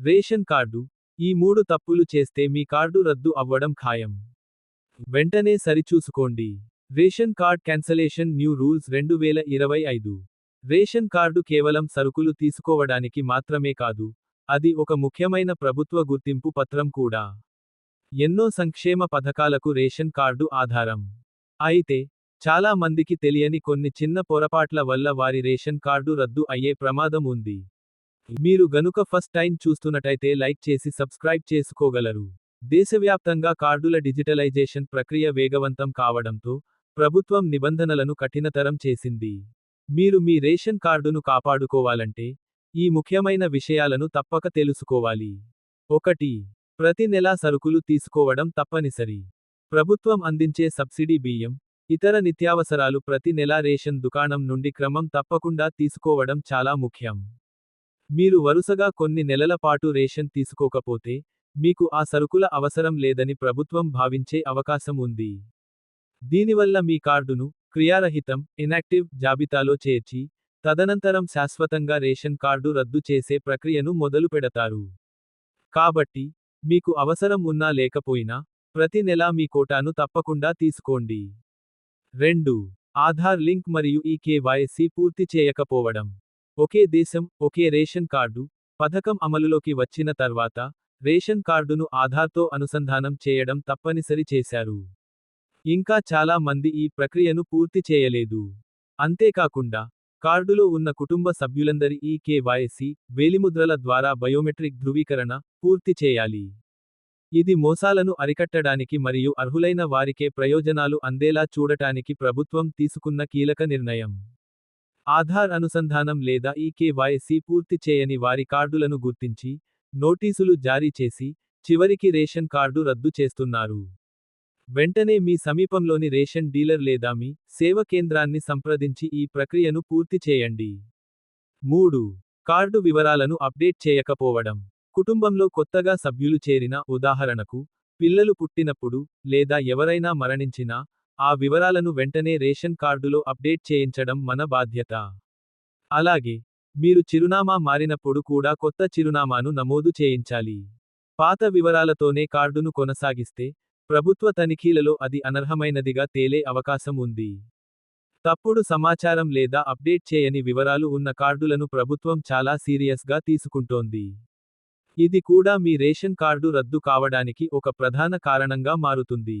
Ration card. ఈ మూడు తప్పులు చేస్తే మీ కార్డు రద్దు అవ్వడం ఖాయం. వెంటనే సరిచూసుకోండి. Ration card cancellation new rules రెండు వేల ఇరవై ఐదు. రేషన్ కార్డు కేవలం సరుకులు తీసుకోవడానికి మాత్రమే కాదు అది ఒక ముఖ్యమైన ప్రభుత్వ గుర్తింపు పత్రం కూడా. ఎన్నో సంక్షేమ పథకాలకు రేషన్ కార్డు ఆధారం. అయితే చాలా మందికి తెలియని కొన్ని చిన్న పొరపాట్ల వల్ల వారి రేషన్ కార్డు రద్దు అయ్యే ప్రమాదం ఉంది. మీరు గనుక ఫస్ట్ టైం చూస్తున్నట్టయితే లైక్ చేసి సబ్స్క్రైబ్ చేసుకోగలరు. దేశవ్యాప్తంగా కార్డుల డిజిటలైజేషన్ ప్రక్రియ వేగవంతం కావడంతో ప్రభుత్వం నిబంధనలను కఠినతరం చేసింది. మీరు మీ రేషన్ కార్డును కాపాడుకోవాలంటే ఈ ముఖ్యమైన విషయాలను తప్పక తెలుసుకోవాలి. ఒకటి ప్రతి నెలా సరుకులు తీసుకోవడం తప్పనిసరి. ప్రభుత్వం అందించే సబ్సిడీ బియ్యం ఇతర నిత్యావసరాలు ప్రతి నెలా రేషన్ దుకాణం నుండి క్రమం తప్పకుండా తీసుకోవడం చాలా ముఖ్యం. మీరు వరుసగా కొన్ని నెలల పాటు రేషన్ తీసుకోకపోతే మీకు ఆ సరుకుల అవసరం లేదని ప్రభుత్వం భావించే అవకాశం ఉంది. దీనివల్ల మీ కార్డును క్రియారహితం ఇనాక్టివ్ జాబితాలో చేర్చి తదనంతరం శాశ్వతంగా రేషన్ కార్డు రద్దు చేసే ప్రక్రియను మొదలు పెడతారు. కాబట్టి మీకు అవసరం ఉన్నా లేకపోయినా ప్రతి నెలా మీ కోటాను తప్పకుండా తీసుకోండి. రెండు ఆధార్ లింక్ మరియు ఈ కేవైసీ పూర్తి చేయకపోవడం. ఒకే దేశం ఒకే రేషన్ కార్డు పథకం అమలులోకి వచ్చిన తర్వాత రేషన్ కార్డును ఆధార్తో అనుసంధానం చేయడం తప్పనిసరి చేశారు. ఇంకా చాలా మంది ఈ ప్రక్రియను పూర్తి చేయలేదు. అంతేకాకుండా కార్డులో ఉన్న కుటుంబ సభ్యులందరి ఈ కేవైసీ వేలిముద్రల ద్వారా బయోమెట్రిక్ ధృవీకరణ పూర్తి చేయాలి. ఇది మోసాలను అరికట్టడానికి మరియు అర్హులైన వారికే ప్రయోజనాలు అందేలా చూడటానికి ప్రభుత్వం తీసుకున్న కీలక నిర్ణయం. ఆధార్ అనుసంధానం లేదా ఈ పూర్తి చేయని వారి కార్డులను గుర్తించి నోటీసులు జారీ చేసి చివరికి రేషన్ కార్డు రద్దు చేస్తున్నారు. వెంటనే మీ సమీపంలోని రేషన్ డీలర్ లేదా మీ సేవ కేంద్రాన్ని సంప్రదించి ఈ ప్రక్రియను పూర్తి చేయండి. మూడు. కార్డు వివరాలను అప్డేట్ చేయకపోవడం. కుటుంబంలో కొత్తగా సభ్యులు చేరిన ఉదాహరణకు పిల్లలు పుట్టినప్పుడు లేదా ఎవరైనా మరణించినా ఆ వివరాలను వెంటనే రేషన్ కార్డులో అప్డేట్ చేయించడం మన బాధ్యత. అలాగే మీరు చిరునామా మారినప్పుడు కూడా కొత్త చిరునామాను నమోదు చేయించాలి. పాత వివరాలతోనే కార్డును కొనసాగిస్తే ప్రభుత్వ తనిఖీలలో అది అనర్హమైనదిగా తేలే అవకాశం ఉంది. తప్పుడు సమాచారం లేదా అప్డేట్ చేయని వివరాలు ఉన్న కార్డులను ప్రభుత్వం చాలా సీరియస్గా తీసుకుంటోంది. ఇది కూడా మీ రేషన్ కార్డు రద్దు కావడానికి ఒక ప్రధాన కారణంగా మారుతుంది.